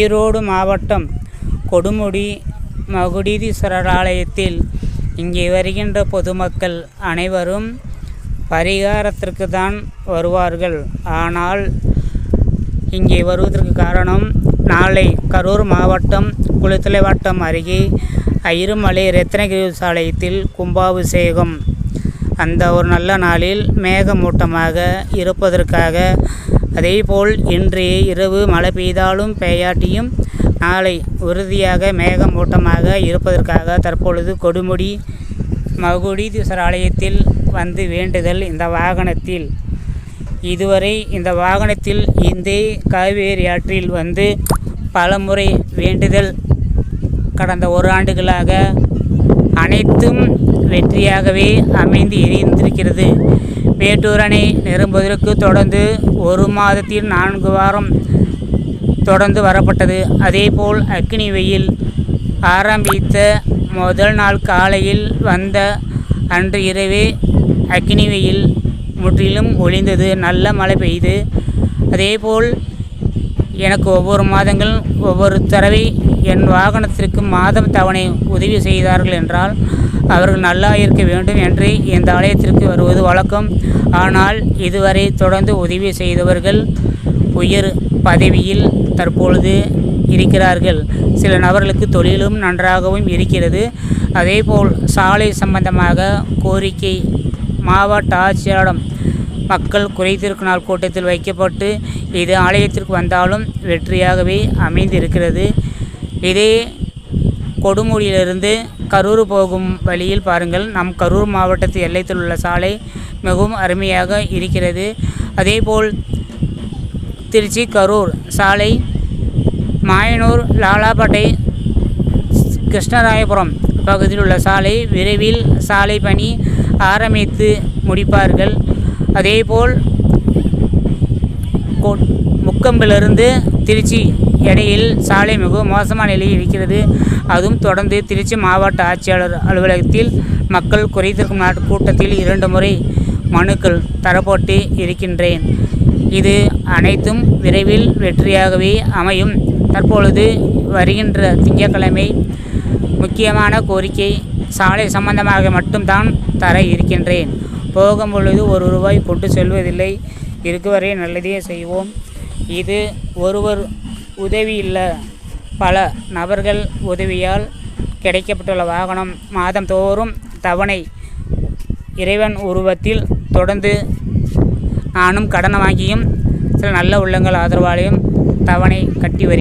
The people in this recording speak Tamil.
ஈரோடு மாவட்டம் கொடுமுடி மகுடீதீஸ்வரராலயத்தில் இங்கே வருகின்ற பொதுமக்கள் அனைவரும் பரிகாரத்திற்கு தான் வருவார்கள். ஆனால் இங்கே வருவதற்கு காரணம் நாளை கரூர் மாவட்டம் குளித்தலை வட்டம் அருகே ஐருமலை ரத்னகிரி சாலையத்தில் கும்பாபிஷேகம். அந்த ஒரு நல்ல நாளில் மேகமூட்டமாக இருப்பதற்காக அதேபோல் இன்றைய இரவு மழை பெய்தாலும் பெய்யாட்டியும் நாளை உறுதியாக மேகமூட்டமாக இருப்பதற்காக தற்பொழுது கொடுமுடி மகுடீஸ்வரர் ஆலயத்தில் வந்து வேண்டுதல் இந்த வாகனத்தில். இதுவரை இந்த வாகனத்தில் இந்தே காவேரி ஆற்றில் வந்து பலமுறை வேண்டுதல். கடந்த ஒரு ஆண்டுகளாக அனைத்தும் வெற்றியாகவே அமைந்து எரிந்திருக்கிறது. மேட்டூர் அணை நிரம்புவதற்கு தொடர்ந்து ஒரு மாதத்தில் நான்கு வாரம் தொடர்ந்து வரப்பட்டது. அதேபோல் அக்னி வெயில் ஆரம்பித்த முதல் நாள் காலையில் வந்த அன்று இரவே அக்னி வெயில் முற்றிலும் ஒளிந்தது நல்ல மழை பெய்து. அதேபோல் எனக்கு ஒவ்வொரு மாதங்கள் ஒவ்வொரு தடவை என் வாகனத்திற்கு மாதம் தவணை உதவி செய்தார்கள் என்றால் அவர்கள் நல்லா இருக்க வேண்டும் என்று இந்த ஆலயத்திற்கு வருவது வழக்கம். ஆனால் இதுவரை தொடர்ந்து உதவி செய்தவர்கள் உயர் பதவியில் தற்பொழுது இருக்கிறார்கள். சில நபர்களுக்கு தொழிலும் நன்றாகவும் இருக்கிறது. அதேபோல் சாலை சம்பந்தமாக கோரிக்கை மாவட்ட ஆட்சியரிடம் மக்கள் குறைதீர்க்கும் நாள் கூட்டத்தில் வைக்கப்பட்டு இது ஆலயத்திற்கு வந்தாலும் வெற்றியாகவே அமைந்திருக்கிறது. இதே கொடுமுடியிலிருந்து கரூர் போகும் வழியில் பாருங்கள். நம் கரூர் மாவட்டத்து எல்லைத்தில் உள்ள சாலை மிகவும் அருமையாக இருக்கிறது. அதேபோல் திருச்சி கரூர் சாலை மாயனூர் லாலாப்பட்டை கிருஷ்ணராயபுரம் பகுதியில் உள்ள சாலை விரைவில் சாலை பணி ஆரம்பித்து முடிப்பார்கள். அதேபோல் முக்கம்பிலிருந்து திருச்சி இடையில் சாலை மிகவும் மோசமான நிலையில் இருக்கிறது. அதுவும் தொடர்ந்து திருச்சி மாவட்ட ஆட்சியாளர் அலுவலகத்தில் மக்கள் குறைதீர்க்கும் நாட்டு கூட்டத்தில் இரண்டு முறை மனுக்கள் தரப்பட்டு இருக்கின்றேன். இது அனைத்தும் விரைவில் வெற்றியாகவே அமையும். தற்பொழுது வருகின்ற திங்கட்கிழமை முக்கியமான கோரிக்கை சாலை சம்பந்தமாக மட்டும்தான் தர இருக்கின்றேன். போகும் பொழுது ஒரு ரூபாய் கொண்டு செல்வதில்லை. இருக்குவரை நல்லதே செய்வோம். இது ஒருவர் உதவி இல்லை. பல நபர்கள் உதவியால் கிடைக்கப்பட்டுள்ள வாகனம் மாதந்தோறும் தவணை இறைவன் உருவத்தில் தொடர்ந்து நானும் கடன் வாங்கியும் சில நல்ல உள்ளங்கள் ஆதரவாலையும் தவணை கட்டி வருகிறேன்.